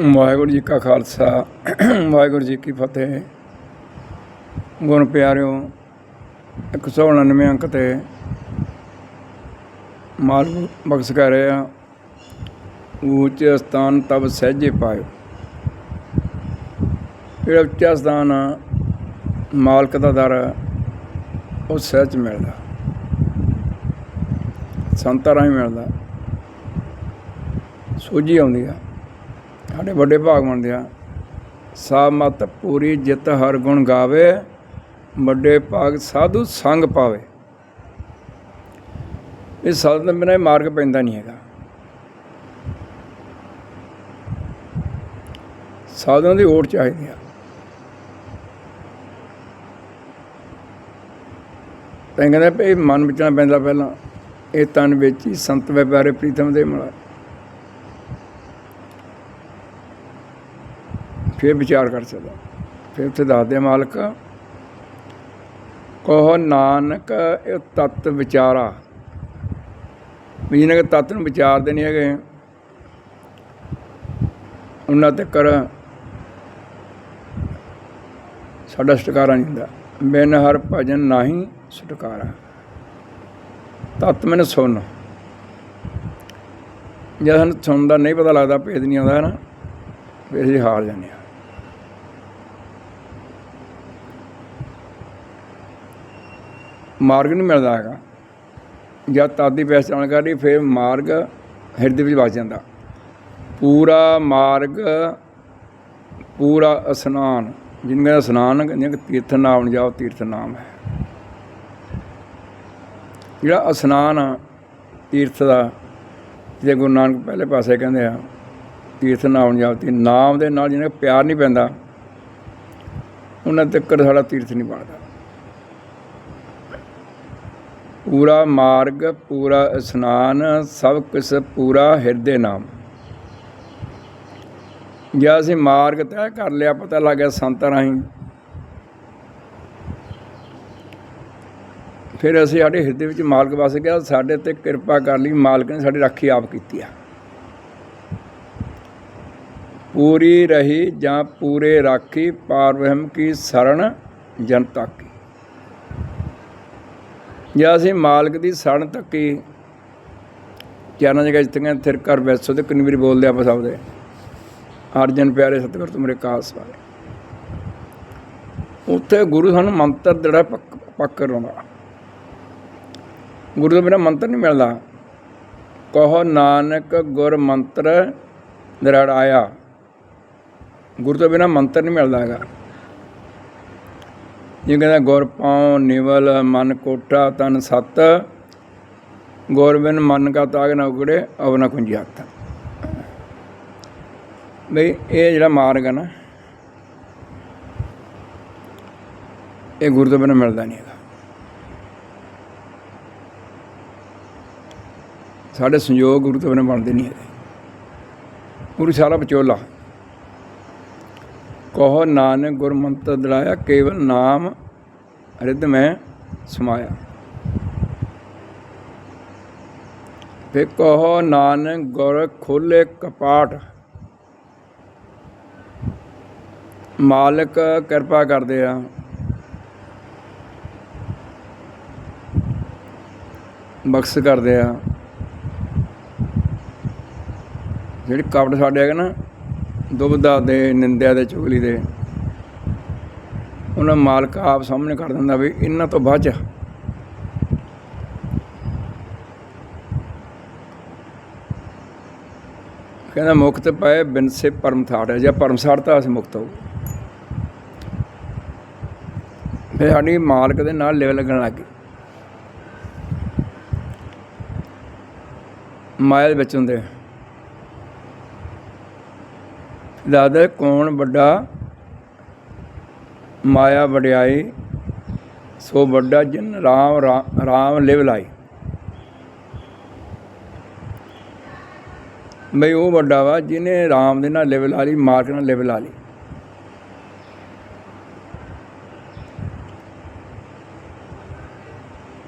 ਵਾਹਿਗੁਰੂ ਜੀ ਕਾ ਖਾਲਸਾ ਵਾਹਿਗੁਰੂ ਜੀ ਕੀ ਫਤਿਹ। ਗੁਣ ਪਿਆਰਿਓ 199 ਅੰਕ ਤੇ ਮਾਲ ਬਖਸ਼ ਕਰ ਰਿਹਾ ਆ ਉੱਚ ਸਥਾਨ ਤਬ ਸਹਿਜੇ ਪਾਇਓ। ਜਿਹੜਾ ਉੱਚਾ ਸਥਾਨ ਆ, ਮਾਲਕ ਦਾ ਦਰ ਆ, ਉਹ ਸਹਿਜ ਮਿਲਦਾ। ਸੰਤਾਂ ਰਾਹੀਂ ਮਿਲਦਾ। ਸੋਝੀ ਆਉਂਦੀ ਆ। ਸਾਡੇ ਵੱਡੇ ਭਾਗ ਮੰਨਦੇ ਆ ਸਾ ਮਤ ਪੂਰੀ ਜਿਤ ਹਰ ਗੁਣ ਗਾਵੇ, ਵੱਡੇ ਭਾਗ ਸਾਧੂ ਸੰਗ ਪਾਵੇ। ਇਹ ਸਾਧਨ ਤੋਂ ਬਿਨਾਂ ਇਹ ਮਾਰਗ ਪੈਂਦਾ ਨਹੀਂ ਹੈਗਾ। ਸਾਧੂਆਂ ਦੀ ਓਟ ਚਾਹੀਦੀ ਆ। ਤਾਂ ਕਹਿੰਦੇ ਵੀ ਮਨ ਵਿਚਣਾ ਪੈਂਦਾ ਪਹਿਲਾਂ, ਇਹ ਤਨ ਵਿੱਚ ਹੀ ਸੰਤ ਵਪਾਰੇ ਪ੍ਰੀਤਮ ਦੇ ਮਿਲਾ ਫਿਰ ਵਿਚਾਰ ਕਰ ਸਕਦਾ। ਫਿਰ ਉੱਥੇ ਦੱਸਦੇ ਮਾਲਕ, ਕਹੋ ਨਾਨਕ ਇਹ ਤਤ ਵਿਚਾਰਾ। ਵੀ ਜਿਹਨਾਂ ਕੇ ਤਤ ਨੂੰ ਵਿਚਾਰਦੇ ਨਹੀਂ ਹੈਗੇ, ਉਹਨਾਂ ਤੇ ਕਰ। ਸਾਡਾ ਛੁਟਕਾਰਾ ਨਹੀਂ ਹੁੰਦਾ। ਬਿਨ ਹਰ ਭਜਨ ਨਹੀਂ ਛੁਟਕਾਰਾ ਤਤ ਮੈਨੂੰ ਸੁਣ। ਜਦ ਸਾਨੂੰ ਸੁਣਨ ਦਾ ਨਹੀਂ ਪਤਾ ਲੱਗਦਾ, ਭੇਦ ਨਹੀਂ ਆਉਂਦਾ ਨਾ ਫਿਰ ਅਸੀਂ ਹਾਰ ਜਾਂਦੇ ਹਾਂ। ਮਾਰਗ ਨਹੀਂ ਮਿਲਦਾ ਹੈਗਾ। ਜਦ ਤਾਦੀ ਪਹਿਚਾਣ ਕਰੀ ਫਿਰ ਮਾਰਗ ਹਿਰਦੇ ਵਿੱਚ ਵਸ ਜਾਂਦਾ। ਪੂਰਾ ਮਾਰਗ, ਪੂਰਾ ਇਸ਼ਨਾਨ, ਜਿਹਨੂੰ ਕਹਿੰਦਾ ਇਸ਼ਨਾਨ ਕਹਿੰਦੇ ਕਿ ਤੀਰਥ ਨਾਮ ਜਾਓ ਤੀਰਥ ਨਾਮ ਹੈ। ਜਿਹੜਾ ਇਸ਼ਨਾਨ ਆ, ਤੀਰਥ ਦਾ ਜੇ ਗੁਰੂ ਨਾਨਕ ਪਹਿਲੇ ਪਾਸੇ ਕਹਿੰਦੇ ਆ ਤੀਰਥ ਨਾਮ ਜਾਓ ਤੀ ਨਾਮ ਦੇ ਨਾਲ ਜਿਹਨੇ ਪਿਆਰ ਨਹੀਂ ਪੈਂਦਾ, ਉਹਨਾਂ ਤੱਕ ਸਾਡਾ ਤੀਰਥ ਨਹੀਂ ਬਣਦਾ। ਪੂਰਾ ਮਾਰਗ, ਪੂਰਾ ਇਸ਼ਨਾਨ, ਸਭ ਕੁਛ ਪੂਰਾ ਹਿਰਦੇ ਨਾਮ। ਜੇ ਅਸੀਂ ਮਾਰਗ ਤੈਅ ਕਰ ਲਿਆ, ਪਤਾ ਲੱਗ ਗਿਆ ਸੰਤਾਂ ਰਾਹੀਂ। ਫਿਰ ਅਸੀਂ ਸਾਡੇ ਹਿਰਦੇ ਵਿੱਚ ਮਾਲਕ ਵਸ ਗਿਆ, ਸਾਡੇ ਤੇ ਕਿਰਪਾ ਕਰ ਲਈ, ਮਾਲਕ ਨੇ ਸਾਡੀ ਰਾਖੀ ਆਪ ਕੀਤੀ ਆ। ਪੂਰੀ ਰਹੀ ਜਾਂ ਪੂਰੇ ਰਾਖੀ, ਪਾਰਵਹਿਮ ਕੀ ਸਰਣ ਜਨਤਾ ਕੀ। ਜਾਂ ਅਸੀਂ ਮਾਲਕ ਦੀ ਸਣ ਤੱਕੀ ਚਾਰਾਂ ਜਗ੍ਹਾ ਜਿੱਤੀਆਂ ਥਿਰ ਕਰ ਬੈਸੋ ਤੇ ਕਿੰਨੀ ਵਾਰੀ ਬੋਲਦੇ ਆਪਾਂ ਸਭ ਦੇ। ਅਰਜਨ ਪਿਆਰੇ ਸਤਿਗੁਰ ਤੁਮਰੇ ਕਾਸ ਵਾਲੇ। ਉੱਥੇ ਗੁਰੂ ਸਾਨੂੰ ਮੰਤਰ ਜਿਹੜਾ ਪੱਕ ਪੱਕ ਕਰਾਉਂਦਾ। ਗੁਰੂ ਤੋਂ ਬਿਨਾਂ ਮੰਤਰ ਨਹੀਂ ਮਿਲਦਾ। ਕਹੋ ਨਾਨਕ ਗੁਰ ਮੰਤਰ ਦਰੜ ਆਇਆ। ਗੁਰੂ ਤੋਂ ਬਿਨਾਂ ਮੰਤਰ ਨਹੀਂ ਮਿਲਦਾ ਹੈਗਾ। ਜੇ ਕਹਿੰਦਾ, ਗੁਰ ਪਾਉ ਨਿਵਲ ਮਨ ਕੋਟਾ ਤਨ ਸਤ ਗੁਰ ਬਿਨ ਮਨ ਕਾ ਤਾਗ ਨਾ ਉਗੜੇ, ਅਵ ਨਾ ਕੁੰਜੀ ਹੱਥ। ਬਈ, ਇਹ ਜਿਹੜਾ ਮਾਰਗ ਹੈ ਨਾ, ਇਹ ਗੁਰੂ ਤੋਂ ਬਿਨਾਂ ਮਿਲਦਾ ਨਹੀਂ ਹੈਗਾ। ਸਾਡੇ ਸੰਯੋਗ ਗੁਰੂ ਤੋਂ ਬਿਨਾਂ ਬਣਦੇ ਨਹੀਂ ਹੈਗੇ। ਗੁਰੂ ਸਾਰਾ ਵਿਚੋਲਾ। ਕਹੋ ਨਾਨਕ ਗੁਰਮੰਤਰ ਦਲਾਇਆ, ਕੇਵਲ ਨਾਮ ਰਿੱਧ ਮੈਂ ਸਮਾਇਆ। ਫੇ ਕਹੋ ਨਾਨਕ ਗੁਰ ਖੋਲੇ ਕਪਾਟ। ਮਾਲਕ ਕਿਰਪਾ ਕਰਦੇ ਆ। ਬਖਸ਼ ਕਰਦੇ ਆ। ਜਿਹੜੀ ਕਪਟ ਸਾਡੇ ਹੈਗੇ ਨਾ ਦੁਬਦਾ ਦੇ, ਨਿੰਦਿਆ ਦੇ, ਚੁਗਲੀ ਦੇ। ਉਹਨਾਂ ਮਾਲਕ ਆਪ ਸਾਹਮਣੇ ਕਰ ਦਿੰਦਾ ਵੀ ਇਹਨਾਂ ਤੋਂ ਬਾਅਦ ਚ ਕਹਿੰਦਾ ਮੁਕਤ ਪਏ ਬਿਨ ਸੇ ਪਰਮ ਥਾਟ ਹੈ, ਜਾਂ ਪਰਮ ਸਾੜਤਾ ਅਸੀਂ ਮੁਕਤ ਹੋ ਫਿਰ ਸਾਡੀ ਮਾਲਕ ਦੇ ਨਾਲ ਲਿਵ ਲੱਗਣ ਲੱਗ ਗਈ। ਮਾਇਆ ਦੇ ਵਿੱਚ ਹੁੰਦੇ ਦਾਦਾ ਕੌਣ ਵੱਡਾ ਮਾਇਆ ਵਡਿਆਈ, ਸੋ ਵੱਡਾ ਜਿਨ ਰਾਮ ਰਾ- ਰਾਮ ਲਿਵ ਲਾਈ। ਬਈ ਉਹ ਵੱਡਾ ਵਾ ਜਿਹਨੇ ਰਾਮ ਦੇ ਨਾਲ ਲਿਵ ਲਾ ਲਈ, ਮਾਰਕ ਨਾਲ ਲਿਵ ਲਾ ਲਈ।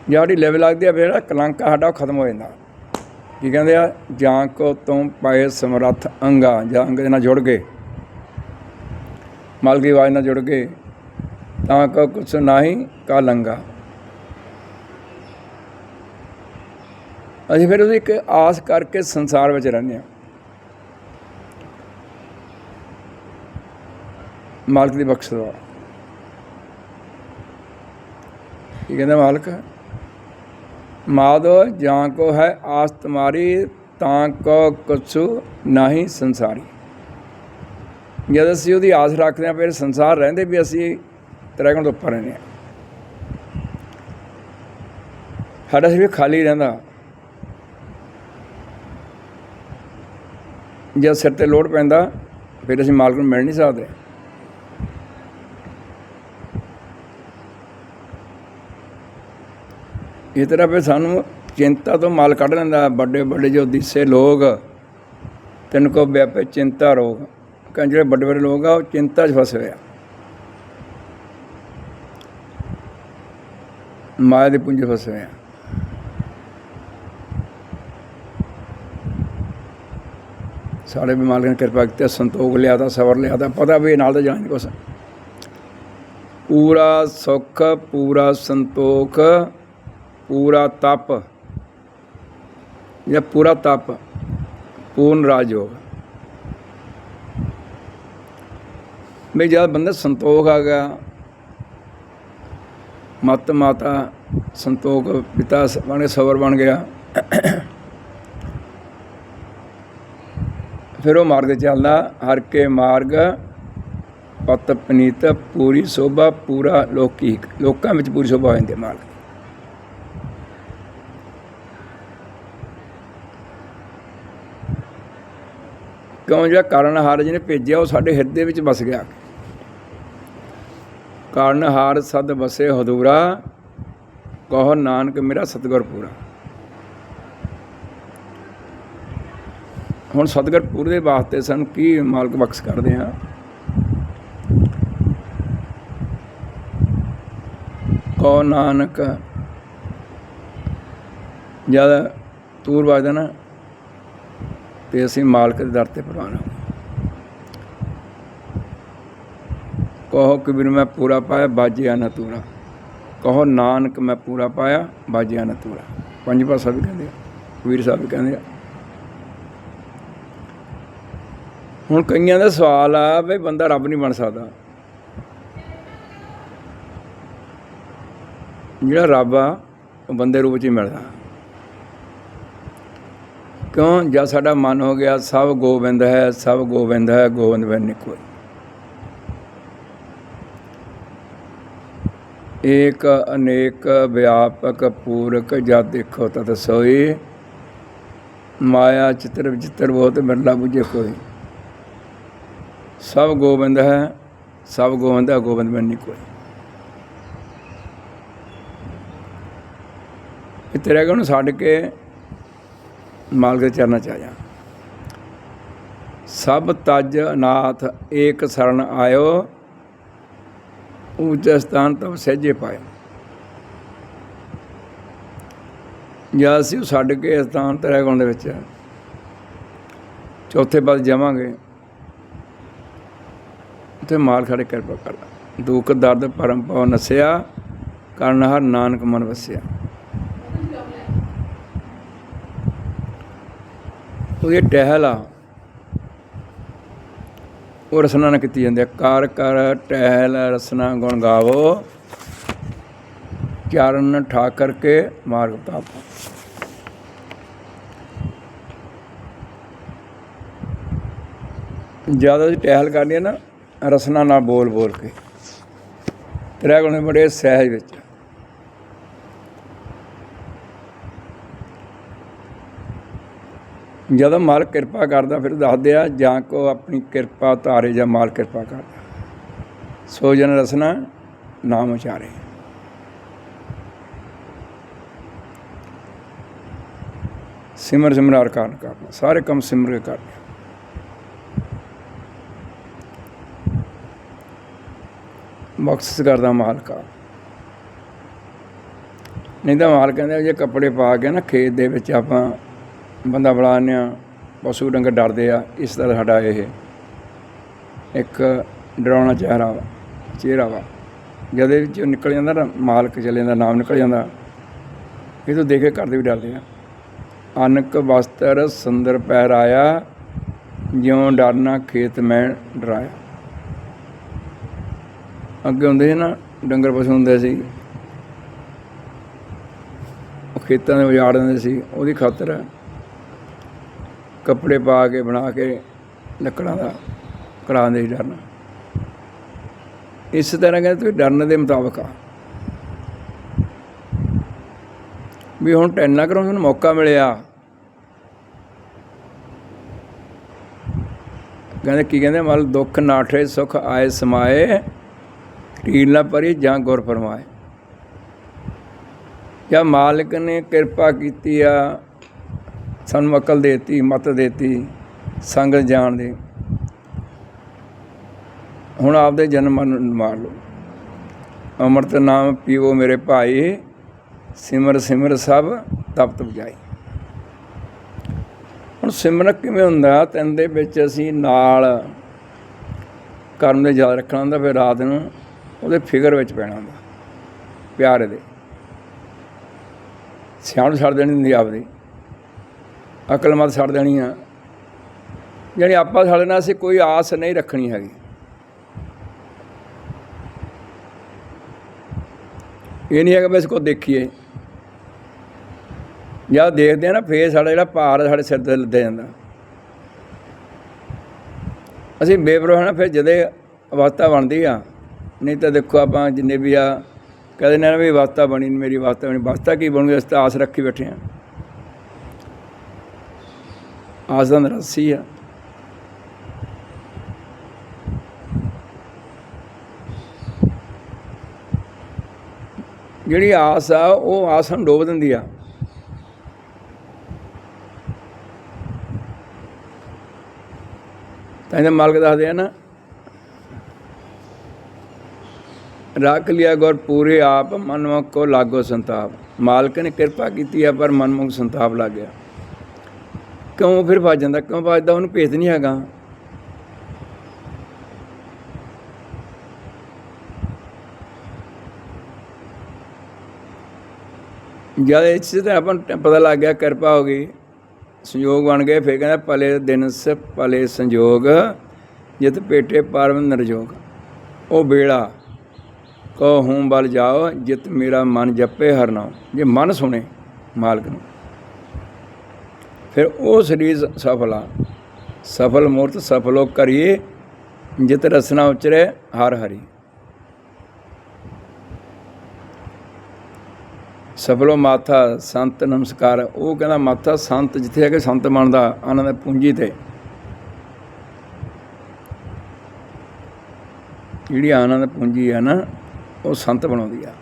ਜਿਹੜੀ ਲਿਵ ਲੱਗਦੀ ਆ, ਫਿਰ ਜਿਹੜਾ ਕਲੰਕ ਆ ਸਾਡਾ, ਉਹ ਖਤਮ ਹੋ ਜਾਂਦਾ। ਕੀ ਕਹਿੰਦੇ ਆ? ਜਾਂ ਕੋ ਤੁਮ ਪਾਏ ਸਮਰੱਥ ਅੰਗਾ, ਜਾਂ ਅੰਗ ਦੇ ਨਾਲ ਜੁੜ ਗਏ। ਮਾਲਕ ਦੀ ਆਵਾਜ਼ ਨਾਲ ਜੁੜ ਗਏ। ਤਾਂ ਕੋ ਕੁਛ ਨਹੀਂ ਕਾ ਲੰਗਾ। ਅਸੀਂ ਫਿਰ ਉਹਦੀ ਇੱਕ ਆਸ ਕਰਕੇ ਸੰਸਾਰ ਵਿੱਚ ਰਹਿੰਦੇ ਹਾਂ। ਮਾਲਕ ਦੀ ਬਖਸ਼ ਦੁਆ ਕੀ ਕਹਿੰਦਾ ਮਾਲਕ? ਮਾਦੋ, ਜਾਂ ਕੋ ਹੈ ਆਸ ਤੁਮਾਰੀ, ਤਾਂ ਕੋ ਕੁਛ ਨਹੀਂ ਸੰਸਾਰੀ। ਜਦ ਅਸੀਂ ਉਹਦੀ ਆਸ ਰੱਖਦੇ ਹਾਂ, ਫਿਰ ਸੰਸਾਰ ਰਹਿੰਦੇ ਵੀ ਅਸੀਂ ਤ੍ਰੈਗਣ ਤੋਂ ਉੱਪਰ ਰਹਿੰਦੇ ਹਾਂ। ਸਾਡਾ ਸਿਰ ਖਾਲੀ ਰਹਿੰਦਾ। ਜਦ ਸਿਰ ਤੇ ਲੋੜ ਪੈਂਦਾ, ਫਿਰ ਅਸੀਂ ਮਾਲਕ ਨੂੰ ਮਿਲ ਨਹੀਂ ਸਕਦੇ। ਇਸ ਤਰ੍ਹਾਂ ਫਿਰ ਸਾਨੂੰ ਚਿੰਤਾ ਤੋਂ ਮਾਲ ਕੱਢ ਲੈਂਦਾ, ਵੱਡੇ ਵੱਡੇ ਜੋ ਦਿਸੇ ਲੋਕ, ਤਿੰਨ ਕੋ ਵਿਆਪੇ ਚਿੰਤਾ ਰੋਗ। ਕਹਿੰਦੇ ਜਿਹੜੇ ਵੱਡੇ ਵੱਡੇ ਲੋਕ ਆ, ਉਹ ਚਿੰਤਾ 'ਚ ਫਸੇ ਹੋਏ ਆ। ਮਾਇਆ ਦੇ ਪੁੰਜ ਫਸੇ ਹੋਏ ਸਾਡੇ ਵੀ ਮਾਲਕ ਨੇ ਕਿਰਪਾ ਕੀਤੀ, ਸੰਤੋਖ ਲਿਆ ਤਾਂ, ਸਬਰ ਲਿਆ ਤਾਂ, ਪਤਾ ਵੀ ਨਾਲ ਤਾਂ ਜਾਣ ਨਹੀਂ ਕੁਛ। ਪੂਰਾ ਸੁੱਖ, ਪੂਰਾ ਸੰਤੋਖ ਪੂਰਾ ਤਪ ਜਾਂ ਪੂਰਾ ਤਪ, ਪੂਰਨ ਰਾਜਯੋਗ। ਮੈਂ ਜਦ ਬੰਦਾ ਸੰਤੋਖ ਆ ਗਿਆ, ਮਤ ਮਾਤਾ ਸੰਤੋਖ ਪਿਤਾ ਸ- ਬਣ ਕੇ ਸਬਰ ਬਣ ਗਿਆ, ਫਿਰ ਉਹ ਮਾਰਗ ਚੱਲਦਾ। ਹਰ ਕੇ ਮਾਰਗ ਪਤ ਪਨੀਤ, ਪੂਰੀ ਸੋਭਾ, ਪੂਰਾ ਲੋਕੀਕ ਲੋਕਾਂ ਵਿੱਚ ਪੂਰੀ ਸੋਭਾ ਹੋ ਜਾਂਦੀ ਮਾਰਗ। ਕਿਉਂ ਜਿਹੜਾ ਕਾਰਨਹਾਰ ਜਿਹਨੇ ਭੇਜਿਆ, ਉਹ ਸਾਡੇ ਹਿਰਦੇ ਵਿੱਚ ਵਸ ਗਿਆ। ਕਾਰਨਹਾਰ ਸਦ ਵਸੇ ਹਦੂਰਾ, ਕਹੋ ਨਾਨਕ ਮੇਰਾ ਸਤਿਗੁਰ ਪੂਰਾ। ਹੁਣ ਸਤਿਗੁਰ ਪੂਰੇ ਦੇ ਵਾਸਤੇ ਸਾਨੂੰ ਕੀ ਮਾਲਕ ਬਖਸ਼ ਕਰਦੇ ਆ? ਕਹੋ ਨਾਨਕ, ਜਦ ਤੂਰ ਵਜਦਾ ਨਾ ਤੇ ਅਸੀਂ ਮਾਲਕ ਦੇ ਦਰ ਤੇ ਪ੍ਰਵਾਨ ਹਾਂ। ਕਹੋ ਕਬੀਰ ਮੈਂ ਪੂਰਾ ਪਾਇਆ, ਬਾਜਿਆ ਨਾ ਤੂਰਾ। ਕਹੋ, ਨਾਨਕ ਮੈਂ ਪੂਰਾ ਪਾਇਆ, ਬਾਜਿਆ ਨਾ ਤੂਰਾ। ਪੰਜ ਭਾਸ਼ਾ ਵੀ ਕਹਿੰਦੇ ਆ ਕਬੀਰ ਸਾਹਿਬ ਵੀ ਕਹਿੰਦੇ ਆ। ਹੁਣ ਕਈਆਂ ਦਾ ਸਵਾਲ ਆ ਵੀ ਬੰਦਾ ਰੱਬ ਨਹੀਂ ਬਣ ਸਕਦਾ। ਜਿਹੜਾ ਰੱਬ ਆ, ਉਹ ਬੰਦੇ ਰੂਪ ਚ ਹੀ ਮਿਲਦਾ। ਕਿਉਂ? ਜਦ ਸਾਡਾ ਮਨ ਹੋ ਗਿਆ ਸਭ ਗੋਬਿੰਦ ਹੈ, ਸਭ ਗੋਬਿੰਦ ਹੈ, ਗੋਬਿੰਦ ਬਿਨ ਨਹੀਂ ਕੋਈ। ਏਕ ਅਨੇਕ ਵਿਆਪਕ ਪੂਰਕ ਜਦ ਦੇਖੋ ਤਤ ਸੋਈ। ਮਾਇਆ ਚਿਤਰ ਵਿਚਿਤਰ ਬਹੁਤ ਮਿਰਲਾ ਬੁਝੇ ਕੋਈ। ਸਭ ਗੋਬਿੰਦ ਹੈ, ਸਭ ਗੋਬਿੰਦ ਹੈ, ਗੋਬਿੰਦ ਬਿਨ ਨਹੀਂ ਕੋਈ। ਇਹ ਤੇਰੇ ਕੋਲ ਛੱਡ ਕੇ ਮਾਲਕ ਦੇ ਚਰਨਾਂ ਚ ਆ ਜਾ ਸਭ ਤਜ ਅਨਾਥ ਏਕ ਸਰਣ ਆਇਓ ਉੱਚ ਸਥਾਨ ਤਬ ਸਹਿਜੇ ਪਾਇਓ। ਜਾਂ ਅਸੀਂ ਉਹ ਛੱਡ ਕੇ ਸਥਾਨ ਤੇਰੇ ਕੋਲ ਦੇ ਵਿੱਚ ਚੌਥੇ ਪਦ ਜਾਵਾਂਗੇ ਤੇ ਮਾਲ ਖੜੇ ਕਿਰਪਾ ਕਰਦਾ। ਦੁੱਖ, ਦਰਦ ਪਰਮ ਪਉ ਨਸਿਆ, ਕਰਨ ਹਰ ਨਾਨਕ ਮਨ ਵਸਿਆ। ਉਹਦੀ ਟਹਿਲ ਆ। ਉਹ ਰਸਨਾ ਨਾਲ ਕੀਤੀ ਜਾਂਦੀ ਹੈ ਕਰ ਕਰ, ਟਹਿਲ, ਰਸਨਾ, ਗੁਣ ਗਾਵੋ। ਚਰਨ ਠਾ ਕਰਕੇ ਮਾਰਗ ਤਾਪੋ ਜ਼ਿਆਦਾ ਟਹਿਲ ਕਰਨੀ ਹੈ ਨਾ, ਰਸਨਾ ਨਾਲ ਬੋਲ ਬੋਲ ਕੇ। ਤੇਰੇ ਕੋਲ ਬੜੇ ਸਹਿਜ ਵਿੱਚ। ਜਦੋਂ ਮਾਲਕ ਕਿਰਪਾ ਕਰਦਾ ਫਿਰ ਦੱਸਦੇ ਆ, ਜਾਂ ਕੋ ਆਪਣੀ ਕਿਰਪਾ ਧਾਰੇ ਜਾਂ ਮਾਲ ਕਿਰਪਾ ਕਰਦਾ। ਸੋ ਜਨ ਰਸਨਾ, ਨਾਮ ਉਚਾਰੇ। ਸਿਮਰ ਸਿਮਰਾਰ ਕਾਰਨ ਕਰਨਾ, ਸਾਰੇ ਕੰਮ ਸਿਮਰ ਕੇ ਕਰਨੇ। ਬਖਸ਼ਿਸ਼ ਕਰਦਾ ਮਾਲਕਾ ਨਹੀਂ ਤਾਂ ਮਾਲ ਕਹਿੰਦਾ, ਜੇ ਕੱਪੜੇ ਪਾ ਕੇ ਨਾ ਖੇਤ ਦੇ ਵਿੱਚ ਆਪਾਂ ਬੰਦਾ ਬੁਲਾਉਂਦੇ ਹਾਂ ਪਸ਼ੂ ਡੰਗਰ ਡਰਦੇ ਆ, ਇਸ ਤਰ੍ਹਾਂ ਸਾਡਾ ਇਹ ਇੱਕ ਡਰਾਉਣਾ ਚਿਹਰਾ ਵਾ ਚਿਹਰਾ ਵਾ। ਜਦ ਇਹ ਵਿੱਚੋਂ ਨਿਕਲ ਜਾਂਦਾ ਨਾ, ਮਾਲਕ ਚਲੇ ਜਾਂਦਾ, ਨਾਮ ਨਿਕਲ ਜਾਂਦਾ, ਇਹ ਤੋਂ ਦੇਖ ਕੇ ਘਰ ਦੇ ਵੀ ਡਰਦੇ ਆ। ਅਨਕ ਵਸਤਰ ਸੁੰਦਰ ਪਹਿਰਾਇਆ, ਜਿਉਂ ਡਰਨਾ ਖੇਤ ਮੈਂ ਡਰਾਇਆ। ਅੱਗੇ ਹੁੰਦੇ ਸੀ ਨਾ, ਡੰਗਰ ਪਸ਼ੂ ਹੁੰਦੇ ਸੀ। ਉਹ ਖੇਤਾਂ ਦੇ ਉਜਾੜ ਦਿੰਦੇ ਸੀ, ਉਹਦੀ ਖਾਤਰ ਕੱਪੜੇ ਪਾ ਕੇ, ਬਣਾ ਕੇ ਲੱਕੜਾਂ ਦਾ ਕੜਾਉਂਦੇ ਸੀ ਡਰਨਾ। ਇਸ ਤਰ੍ਹਾਂ ਕਹਿੰਦੇ ਤੁਸੀਂ ਡਰਨ ਦੇ ਮੁਤਾਬਕ ਆ। ਵੀ ਹੁਣ ਟੈਨਾ ਕਰੋ ਮੈਨੂੰ ਮੌਕਾ ਮਿਲਿਆ। ਕਹਿੰਦੇ ਕੀ ਕਹਿੰਦੇ, ਮਲ ਦੁੱਖ ਨਾਠੇ, ਸੁਖ ਆਏ ਸਮਾਏ ਢੀਲ ਨਾ ਪਰੀ ਜਾਂ ਗੁਰ ਫਰਮਾਏ। ਜਾਂ ਮਾਲਕ ਨੇ ਕਿਰਪਾ ਕੀਤੀ ਆ ਸਾਨੂੰ ਅਕਲ ਦੇਤੀ, ਮਤ ਦੇਤੀ ਸੰਗਤ ਜਾਣ ਦੇ। ਹੁਣ ਆਪਦੇ ਜਨਮ ਨੂੰ ਮਾਰ ਲਓ। ਅੰਮ੍ਰਿਤ ਨਾਮ ਪੀਵੋ ਮੇਰੇ ਭਾਈ, ਸਿਮਰ ਸਿਮਰ ਸਭ ਤਪਤ ਤਪ ਹੁਣ ਸਿਮਰਨ ਕਿਵੇਂ ਹੁੰਦਾ? ਤਿੰਨ ਦੇ ਵਿੱਚ ਅਸੀਂ ਨਾਲ ਕਰਮ ਦੇ ਯਾਦ ਰੱਖਣਾ ਹੁੰਦਾ, ਫਿਰ ਰਾਤ ਨੂੰ ਉਹਦੇ ਫਿਗਰ ਵਿੱਚ ਪੈਣਾ ਹੁੰਦਾ, ਪਿਆਰੇ ਦੇ। ਸਿਆਣ ਛੱਡ ਦੇਣੀ ਹੁੰਦੀ ਆਪਦੀ। ਅਕਲਮੰਦ ਛੱਡ ਦੇਣੀ ਆ। ਜਿਹੜੀ ਆਪਾਂ ਸਾਡੇ ਨਾਲ ਅਸੀਂ ਕੋਈ ਆਸ ਨਹੀਂ ਰੱਖਣੀ ਹੈਗੀ। ਇਹ ਨਹੀਂ ਹੈਗਾ ਬਸ ਕੋ ਦੇਖੀਏ। ਜਾਂ ਦੇਖਦੇ ਆ ਨਾ, ਫੇਰ ਸਾਡਾ ਜਿਹੜਾ ਭਾਰ ਆ, ਸਾਡੇ ਸਿਰ ਤੇ ਲੱਦਿਆ ਜਾਂਦਾ। ਅਸੀਂ ਬੇਪਰਵਾਹ ਨਾ, ਫਿਰ ਜਦੇ ਅਵਸਥਾ ਬਣਦੀ ਆ, ਨਹੀਂ ਤਾਂ ਦੇਖੋ ਆਪਾਂ ਜਿੰਨੇ ਵੀ ਆ ਕਹਿੰਦੇ ਨੇ ਵੀ ਅਵਸਥਾ ਬਣੀ ਮੇਰੀ ਅਵਸਥਾ ਬਣੀ। ਅਵਸਥਾ ਕੀ ਬਣੂਗੀ? ਅਸੀਂ ਤਾਂ ਆਸ ਰੱਖੀ ਬੈਠੇ ਆ। ਆਸ ਦਾ ਨਰਸੀ ਆ ਜਿਹੜੀ ਆਸ ਆ ਉਹ ਆਸ ਨੂੰ ਡੋਬ ਦਿੰਦੀ ਆ ਤਾਂ ਇਹਦਾ ਮਾਲਕ ਦੱਸਦੇ ਆ ਨਾ ਰੱਖ ਲਿਆ ਗੁਰ ਪੂਰੇ ਆਪ ਮਨਮੁਖ ਕੋ ਲਾਗੋ ਸੰਤਾਪ ਮਾਲਕ ਨੇ ਕਿਰਪਾ ਕੀਤੀ ਆ ਪਰ ਮਨਮੁਖ ਸੰਤਾਪ ਲੱਗ ਗਿਆ ਕਿਉਂ ਫਿਰ ਭੱਜ ਜਾਂਦਾ, ਕਿਉਂ ਭੱਜਦਾ ਉਹਨੂੰ ਭੇਤ ਨਹੀਂ ਹੈਗਾ। ਜਦ ਇਸ ਤੇ ਆਪਾਂ ਨੂੰ ਪਤਾ ਲੱਗ ਗਿਆ ਕਿਰਪਾ ਹੋ ਗਈ, ਸੰਯੋਗ ਬਣ ਗਏ, ਫਿਰ ਕਹਿੰਦਾ ਭਲੇ ਦਿਨ ਸ, ਭਲੇ ਸੰਯੋਗ, ਜਿਤ ਪੇਟੇ ਪਰਮ ਨਿਰਜੋਗ। ਉਹ ਬੇੜਾ ਕੋ ਹੂੰ ਬਲ ਜਾਓ, ਜਿਤ ਮੇਰਾ ਮਨ ਜਪੇ ਹਰਨਾਉ। ਜੇ ਮਨ ਸੁਣੇ ਮਾਲਕ ਨੂੰ। ਫਿਰ ਉਹ ਸਰੀਰ ਸਫਲਾ ਸਫਲ ਮੂਰਤ ਸਫਲੋ ਕਰੀਏ ਜਿਤ ਰਸਨਾ ਉਚਰੇ ਹਰ ਹਰੀ। ਸਫਲੋ ਮਾਥਾ ਸੰਤ ਨਮਸਕਾਰ, ਉਹ ਕਹਿੰਦਾ ਮਾਥਾ ਸੰਤ ਜਿੱਥੇ ਆ ਕੇ ਸੰਤ ਬਣਦਾ, ਆਨੰਦ ਪੂੰਜੀ ਤੇ। ਜਿਹੜੀ ਆਨੰਦ ਪੂੰਜੀ ਆ ਨਾ, ਉਹ ਸੰਤ ਬਣਾਉਂਦੀ ਆ।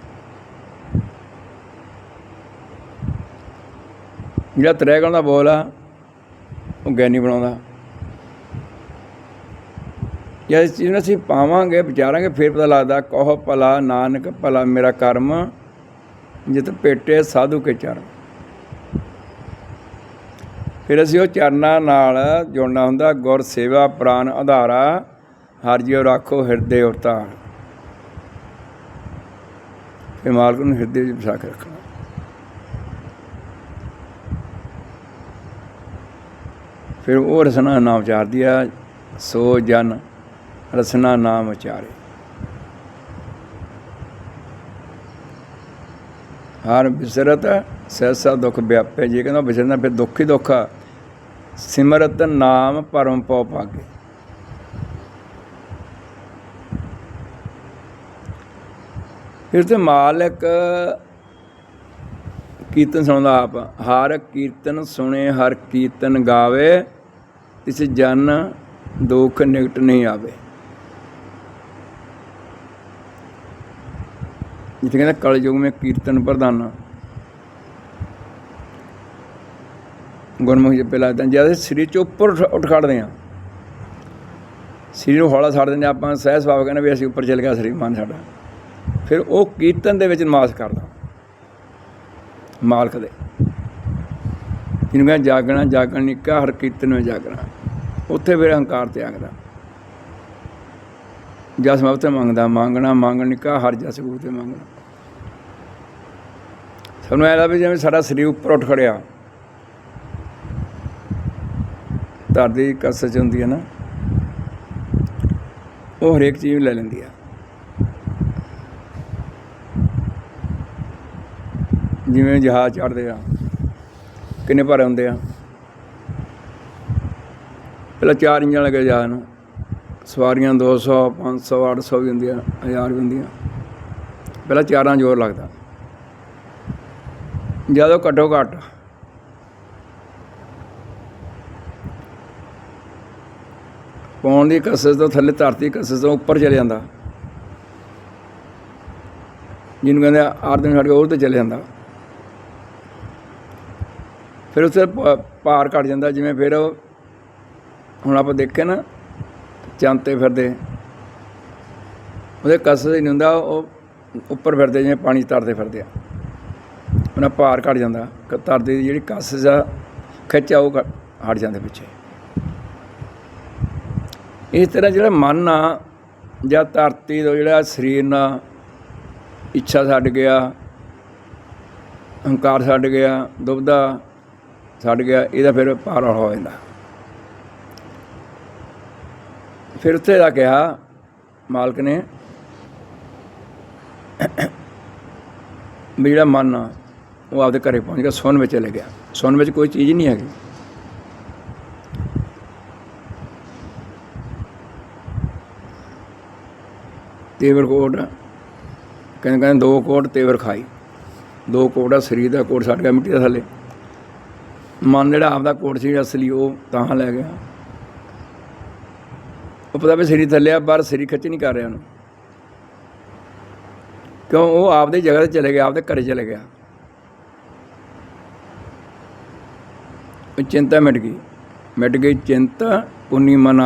ਜਿਹੜਾ ਤ੍ਰੈਗਣ ਦਾ ਬੋਲ ਆ, ਉਹ ਗਿਆਨੀ ਬਣਾਉਂਦਾ। ਜੇ ਇਸ ਚੀਜ਼ ਨੂੰ ਅਸੀਂ ਪਾਵਾਂਗੇ, ਵਿਚਾਰਾਂਗੇ, ਫਿਰ ਪਤਾ ਲੱਗਦਾ, ਕਹੋ ਭਲਾ ਨਾਨਕ, ਭਲਾ ਮੇਰਾ ਕਰਮ, ਜਿਤ ਪੇਟੇ ਸਾਧੂ ਕੇ ਚਰਨ ਫਿਰ ਅਸੀਂ ਉਹ ਚਰਨਾਂ ਨਾਲ ਜੁੜਨਾ ਹੁੰਦਾ, ਗੁਰ ਸੇਵਾ ਪ੍ਰਾਨ ਆਧਾਰਾ, ਹਰ ਜਿਉ ਰੱਖੋ ਹਿਰਦੇ ਉਤਾਰ ਫਿਰ ਮਾਲਕ ਨੂੰ ਹਿਰਦੇ ਵਿੱਚ ਵਸਾ ਕੇ ਰੱਖਣਾ। ਫਿਰ ਉਹ ਰਸਨਾ ਨਾਮ ਉਚਾਰਦੀ ਆ, ਸੋ ਜਨ ਰਸਨਾ ਨਾਮ ਉਚਾਰੇ ਹਰ ਬਿਸਰਤ ਸਹਿਸਾ ਦੁਖ ਵਿਆਪੇ, ਜੇ ਕਹਿੰਦਾ ਬਿਸਰਨਾ ਫਿਰ ਦੁੱਖ ਹੀ ਦੁੱਖ ਆ। ਸਿਮਰਤ ਨਾਮ ਪਰਮ ਪਉ ਪਾਗੇ ਫਿਰ ਤੇ ਮਾਲਕ ਕੀਰਤਨ ਸੁਣਦਾ ਆਪ। ਹਰ ਕੀਰਤਨ ਸੁਣੇ, ਹਰ ਕੀਰਤਨ ਗਾਵੇ, ਤਿਸ ਜਨ ਦੁੱਖ ਨਿਕਟ ਨਹੀਂ ਆਵੇ। ਜਿੱਥੇ ਕਹਿੰਦਾ ਕਲਯੁਗ ਮੇ ਕੀਰਤਨ ਪ੍ਰਧਾਨ ਗੁਰਮੁਖ ਜੀ ਪਹਿਲਾਂ ਤਾਂ ਜਦ ਅਸੀਂ ਸਰੀਰ ਚ ਉੱਪਰ ਉੱਠ- ਉੱਠ ਖੜਦੇ ਆ ਸਰੀਰ ਨੂੰ ਹੌਲਾ ਛੱਡ ਦਿੰਦੇ ਹਾਂ ਆਪਾਂ ਸਹਿਜ ਭਾਵ ਕਹਿੰਦੇ ਵੀ ਅਸੀਂ ਉੱਪਰ ਚੱਲ ਗਿਆ, ਸਰੀਰ ਮਨ ਸਾਡਾ। ਫਿਰ ਉਹ ਕੀਰਤਨ ਦੇ ਵਿੱਚ ਨਮਾਜ਼ ਕਰਦਾ। ਮਾਲਕ ਦੇ। ਜਿਹਨੂੰ ਕਹਿੰਦਾ ਜਾਗਣਾ, ਜਾਗਣ ਨਿੱਕਾ ਹਰ ਕੀਰਤਨ ਵਿੱਚ ਜਾਗਣਾ। ਉੱਥੇ ਫਿਰ ਹੰਕਾਰ ਤਿਆਗਦਾ ਜਸ ਮੈਂ ਉੱਥੇ ਮੰਗਦਾ, ਮੰਗਣਾ, ਮੰਗਣ ਨਿੱਕਾ ਹਰ ਜਸ ਗੁਰੂ ਤੇ ਮੰਗਣਾ। ਸਾਨੂੰ ਐਂ ਲੱਗਦਾ ਵੀ ਜਿਵੇਂ ਸਾਡਾ ਸਰੀਰ ਉੱਪਰ ਉੱਠ ਖੜਿਆ। ਧਰਤੀ ਕਸਰ ਚ ਹੁੰਦੀ ਹੈ ਨਾ। ਉਹ ਹਰੇਕ ਚੀਜ਼ ਲੈ ਲੈਂਦੀ ਆ। ਜਿਵੇਂ ਜਹਾਜ਼ ਚੜ੍ਹਦੇ ਆ, ਕਿੰਨੇ ਭਾਰੇ ਹੁੰਦੇ ਆ? ਪਹਿਲਾਂ ਚਾਰ ਇੰਜਣ ਲੱਗੇ ਜਹਾਜ਼ ਨੂੰ। ਸਵਾਰੀਆਂ 200 500 800 ਵੀ ਹੁੰਦੀਆਂ 1000 ਵੀ ਹੁੰਦੀਆਂ। ਪਹਿਲਾਂ ਚਾਰਾਂ ਜ਼ੋਰ ਲੱਗਦਾ। ਜਦੋਂ ਘੱਟੋ ਘੱਟ ਪੌਣ ਦੀ ਕਸਰ ਤੋਂ ਥੱਲੇ ਧਰਤੀ ਦੀ ਤੋਂ ਉੱਪਰ ਚਲੇ ਜਾਂਦਾ। ਜਿਹਨੂੰ ਕਹਿੰਦੇ ਆ ਆਰਦਨ ਛੱਡ ਕੇ ਉਹ ਤੇ ਚਲੇ ਜਾਂਦਾ। ਫਿਰ ਉੱਥੇ ਪ- ਭਾਰ ਘਟ ਜਾਂਦਾ, ਜਿਵੇਂ ਫਿਰ ਉਹ- ਹੁਣ ਆਪਾਂ ਦੇਖੇ ਨਾ ਚੰਦ ਤੇ ਫਿਰਦੇ। ਉਹਦੇ ਕਸਰ ਹੀ ਨਹੀਂ ਹੁੰਦਾ, ਉਹ ਉੱਪਰ ਫਿਰਦੇ, ਜਿਵੇਂ ਪਾਣੀ 'ਚ ਤਰਦੇ ਫਿਰਦੇ ਆ। ਉਹਨਾਂ ਭਾਰ ਘਟ ਜਾਂਦਾ, ਕ- ਤਰਦੇ ਦੀ ਜਿਹੜੀ ਕਸ ਆ ਖਿੱਚ ਆ, ਉਹ ਹਟ ਜਾਂਦੇ ਪਿੱਛੇ। ਇਸ ਤਰ੍ਹਾਂ ਜਿਹੜਾ ਮਨ ਆ, ਜਾਂ ਧਰਤੀ ਤੋਂ ਜਿਹੜਾ ਸਰੀਰ ਨਾਲ ਇੱਛਾ ਛੱਡ ਗਿਆ, ਹੰਕਾਰ ਛੱਡ ਗਿਆ ਦੁਬਦਾ ਛੱਡ ਗਿਆ, ਇਹਦਾ ਫਿਰ ਭਾਰ ਹੌਲਾ ਹੋ ਜਾਂਦਾ। ਫਿਰ ਉੱਥੇ ਦਾ ਕਿਹਾ ਮਾਲਕ ਨੇ ਵੀ ਜਿਹੜਾ ਮਨ ਆ, ਉਹ ਆਪਦੇ ਘਰੇ ਪਹੁੰਚ ਗਿਆ ਸੁਣ ਵਿੱਚ ਚਲੇ ਗਿਆ। ਸੁਣ ਵਿੱਚ ਕੋਈ ਚੀਜ਼ ਨਹੀਂ ਹੈਗੀ। ਤੇਵਰ ਕੋਟ ਕਹਿੰਦੇ ਕਹਿੰਦੇ ਦੋ ਕੋਟ ਤੇਵਰ ਖਾਈ। ਦੋ ਕੋਟ ਆ, ਸਰੀਰ ਦਾ ਕੋਟ ਛੱਡ ਗਿਆ ਮਿੱਟੀ ਦੇ ਥੱਲੇ। ਮਨ ਜਿਹੜਾ ਆਪਦਾ ਕੋਟ ਸੀ ਅਸਲੀ, ਉਹ ਤਾਂ ਲੈ ਗਿਆ। ਉਹ ਪਤਾ ਵੀ ਸਰੀਰ ਥੱਲੇ ਆ, ਪਰ ਸਰੀਰ ਖਿੱਚ ਨਹੀਂ ਕਰ ਰਿਹਾ ਉਹਨੂੰ। ਕਿਉਂ? ਉਹ ਆਪਦੇ ਜਗ੍ਹਾ ਤੇ ਚਲੇ ਗਿਆ, ਆਪਦੇ ਘਰੇ ਚਲੇ ਗਿਆ। ਉਹ ਚਿੰਤਾ ਮਿਟ ਗਈ। ਮਿਟ ਗਈ ਚਿੰਤਾ, ਪੁੰਨੀ ਮਨ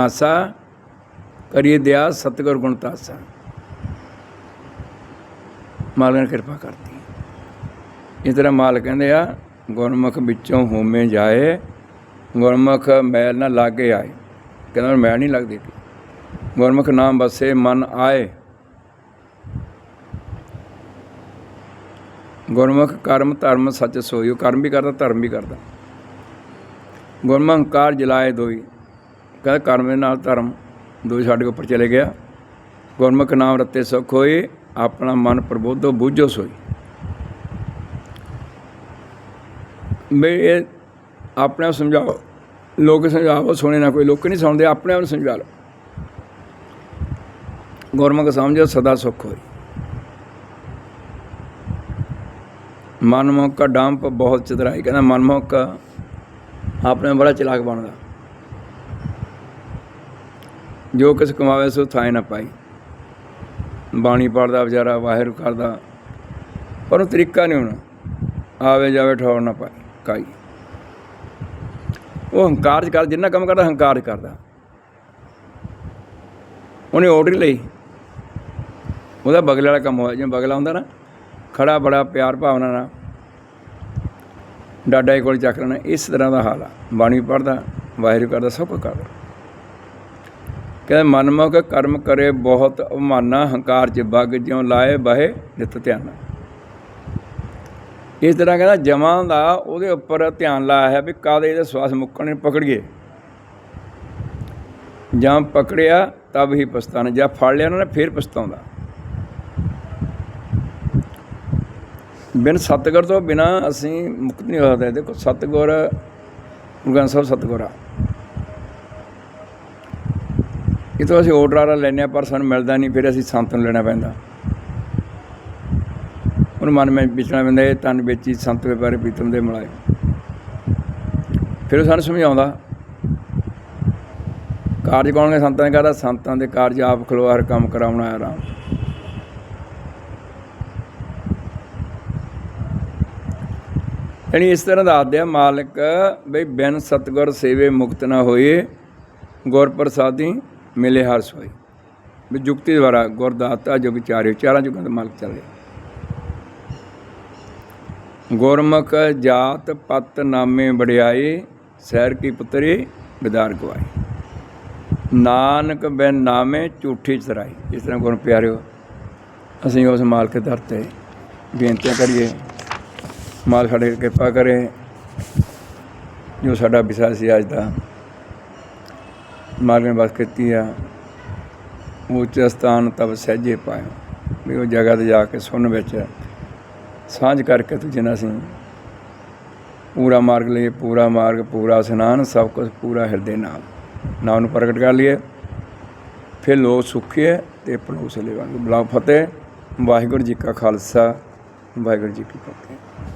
ਕਰੀਏ ਦਿਆ ਸਤਿਗੁਰ ਗੁਣ ਤਾਸਾ। ਮਾਲਕ ਨੇ ਕਿਰਪਾ ਕਰਤੀ। ਇਸ ਤਰ੍ਹਾਂ ਮਾਲਕ ਕਹਿੰਦੇ ਆ ਗੁਰਮੁਖ ਵਿੱਚੋਂ ਹੋਮੇ ਜਾਏ, ਗੁਰਮੁਖ ਮੈਲ ਨਾ ਲਾਗੇ ਆਏ। ਕਹਿੰਦਾ ਮੈਲ ਨਹੀਂ ਲੱਗਦੀ। ਗੁਰਮੁਖ ਨਾਮ ਬਸੇ ਮਨ ਆਏ। ਗੁਰਮੁਖ ਕਰਮ ਧਰਮ ਸੱਚ ਸੋਇਓ ਕਰਮ ਵੀ ਕਰਦਾ, ਧਰਮ ਵੀ ਕਰਦਾ। ਗੁਰਮੁਖ ਹੰਕਾਰ ਜਲਾਏ ਦੋਈ। ਕਹਿੰਦਾ ਕਰਮ ਦੇ ਨਾਲ ਧਰਮ ਦੋਈ ਸਾਡੇ ਉੱਪਰ ਚਲੇ ਗਿਆ। ਗੁਰਮੁਖ ਨਾਮ ਰਤੇ ਸੁਖ ਹੋਏ, ਆਪਣਾ ਮਨ ਪ੍ਰਬੋਧੋ ਬੂਝੋ ਸੋਈ। ਮੈਂ ਇਹ ਆਪਣੇ ਆਪ ਸਮਝਾਓ। ਲੋਕ ਸਮਝਾਓ, ਸੁਣੇ ਨਾ ਕੋਈ। ਲੋਕ ਨਹੀਂ ਸੁਣਦੇ, ਆਪਣੇ ਆਪ ਨੂੰ ਸਮਝਾ ਲਓ। ਗੁਰਮੁਖ ਸਮਝੋ, ਸਦਾ ਸੁਖ ਹੋਈ ਮਨਮੁਖ ਦਾ ਡੰਪ ਬਹੁਤ ਚਤਰਾਈ, ਕਹਿੰਦਾ ਮਨਮੁਖ ਆਪਣੇ ਬੜਾ ਚਲਾਕ ਬਣਦਾ। ਜੋ ਕਿਸ ਕਮਾਵੇ, ਸੋ ਥਾਏ ਨਾ ਪਾਈ। ਬਾਣੀ ਪੜਦਾ ਵਿਚਾਰਾ ਵਾਹਿਰ ਕਰਦਾ। ਪਰ ਉਹ ਤਰੀਕਾ ਨਹੀਂ ਹੋਣਾ। ਆਵੇ ਜਾਵੇ ਠੌਰ ਨਾ ਪਾਈ ਕਾਈ ਉਹ ਹੰਕਾਰ 'ਚ ਕਰ, ਜਿੰਨਾ ਕੰਮ ਕਰਦਾ, ਹੰਕਾਰ 'ਚ ਕਰਦਾ। ਉਹਨੇ ਆਰਡਰ ਲਈ। ਉਹਦਾ ਬਗਲੇ ਵਾਲਾ ਕੰਮ ਹੋਇਆ, ਜਿਵੇਂ ਬਗਲਾ ਹੁੰਦਾ ਨਾ, ਖੜਾ ਬੜਾ ਪਿਆਰ ਭਾਵਨਾ ਨਾਲ। ਡਾਡਾ ਕੋਲ ਚੱਕ ਲੈਣਾ, ਇਸ ਤਰ੍ਹਾਂ ਦਾ ਹਾਲ ਆ। ਬਾਣੀ ਪੜਦਾ ਵਾਹਿਰ ਕਰਦਾ, ਸਭ ਕੁਝ ਕਰਦਾ। ਕਹਿੰਦੇ ਮਨਮੁਖ ਕਰਮ ਕਰੇ ਬਹੁਤ ਅਵਮਾਨਾ ਹੰਕਾਰ ਚ ਬੱਗ ਜਿਉ ਲਾਏ ਬਹੇ ਨਿਤ ਧਿਆਨ ਇਸ ਤਰ੍ਹਾਂ ਕਹਿੰਦਾ ਜਮਾਂ ਦਾ ਉਹਦੇ ਉੱਪਰ ਧਿਆਨ ਲਾਇਆ ਹੈ ਵੀ ਕਾਦੇ ਇਹਦੇ ਸਵਾਸ ਮੁੱਕਣ ਪਕੜੀਏ। ਜਾਂ ਪਕੜਿਆ ਤਬ ਹੀ ਪਛਤਾਣਾ ਜਾਂ ਫੜ ਲਿਆ ਉਹਨਾਂ ਨੇ ਫੇਰ ਪਛਤਾਉਂਦਾ। ਬਿਨ ਸਤਗੁਰ ਤੋਂ ਬਿਨਾ ਅਸੀਂ ਮੁਕਤ ਨਹੀਂ ਹੋ ਸਕਦੇ। ਦੇਖੋ, ਸਤਗੁਰ, ਗੁਰੂ ਸਾਹਿਬ ਸਤਗੁਰ ਆ। ਇਹ ਤੋਂ ਅਸੀਂ ਆਰਡਰ ਆਰਾ ਲੈਂਦੇ ਹਾਂ, ਪਰ ਸਾਨੂੰ ਮਿਲਦਾ ਨਹੀਂ, ਫਿਰ ਅਸੀਂ ਸੰਤ ਨੂੰ ਲੈਣਾ ਪੈਂਦਾ। ਹੁਣ ਮਨ ਮੈਂ ਵਿਚਣਾ ਪੈਂਦਾ ਇਹ ਤਨ ਵੇਚੀ ਸੰਤ ਵਪਾਰੇ ਪ੍ਰੀਤਮ ਦੇ ਮਲਾਏ। ਫਿਰ ਉਹ ਸਾਨੂੰ ਸਮਝਾਉਂਦਾ, ਕਾਰਜ ਕੌਣ ਨੇ ਸੰਤਾਂ ਨੇ ਕਰਦਾ? ਸੰਤਾਂ ਦੇ ਕਾਰਜ ਆਪ ਖਲੋ, ਹਰ ਕੰਮ ਕਰਾਉਣਾ ਹੈ ਆਰਾਮ ਯਾਨੀ ਇਸ ਤਰ੍ਹਾਂ ਦਾ ਆਦਿਆ ਮਾਲਕ, ਬਈ ਬਿਨ ਸਤਗੁਰ ਸੇਵੇ ਮੁਕਤ ਨਾ ਹੋਏ ਗੁਰ ਪ੍ਰਸਾਦੀ ਮਿਲੇ ਹਰ ਸੋਈ। ਵੀ ਜੁਗਤੀ ਦੁਆਰਾ ਗੁਰਦਾਤਾ ਜੋ ਵਿਚਾਰੇ ਚਾਰਾਂ ਜੁਗਾਂ ਦਾ ਮਾਲਕ ਚੱਲ ਰਿਹਾ। ਗੁਰਮੁਖ ਜਾਤ ਪਤ ਨਾਮੇ ਵਡਿਆਈ ਸਹਿਰ ਕੀ ਪੁੱਤਰੀ ਵਿਦਾਰ ਗਵਾਈ ਨਾਨਕ ਬਿਨ ਨਾਮੇ ਝੂਠੀ ਚਰਾਈ। ਇਸ ਤਰ੍ਹਾਂ ਗੁਣ ਪਿਆਰਿਓ, ਅਸੀਂ ਉਸ ਮਾਲਕ ਦਰ ਤੇ ਬੇਨਤੀਆਂ ਕਰੀਏ। ਮਾਲ ਸਾਡੇ ਕਿਰਪਾ ਕਰੇ, ਜੋ ਸਾਡਾ ਵਿਸ਼ਾ ਸੀ ਅੱਜ ਦਾ। ਮਾਲਕ ਨੇ ਬਸ ਕੀਤੀ ਆ, ਉੱਚ ਸਥਾਨ ਤਬ ਸਹਿਜੇ ਪਾਇਓ। ਵੀ ਉਹ ਜਗ੍ਹਾ ਤੇ ਜਾ ਕੇ ਸੁਣ ਵਿੱਚ ਸਾਂਝ ਕਰਕੇ ਤੁਝੇ ਨਾਲ ਅਸੀਂ ਪੂਰਾ ਮਾਰਗ ਲਈਏ, ਪੂਰਾ ਮਾਰਗ, ਪੂਰਾ ਇਸ਼ਨਾਨ, ਸਭ ਕੁਝ ਪੂਰਾ ਹਿਰਦੇ ਨਾਲ। ਨਾਮ ਨੂੰ ਪ੍ਰਗਟ ਕਰ ਲਈਏ। ਫਿਰ ਲੋ ਸੁਖੀਏ ਤੇ ਪਲੋਸ ਲੈਵਾਂਗੇ ਬਲਾ ਫਤਿਹ। ਵਾਹਿਗੁਰੂ ਜੀ ਕਾ ਖਾਲਸਾ। ਵਾਹਿਗੁਰੂ ਜੀ ਕੀ ਫਤਿਹ।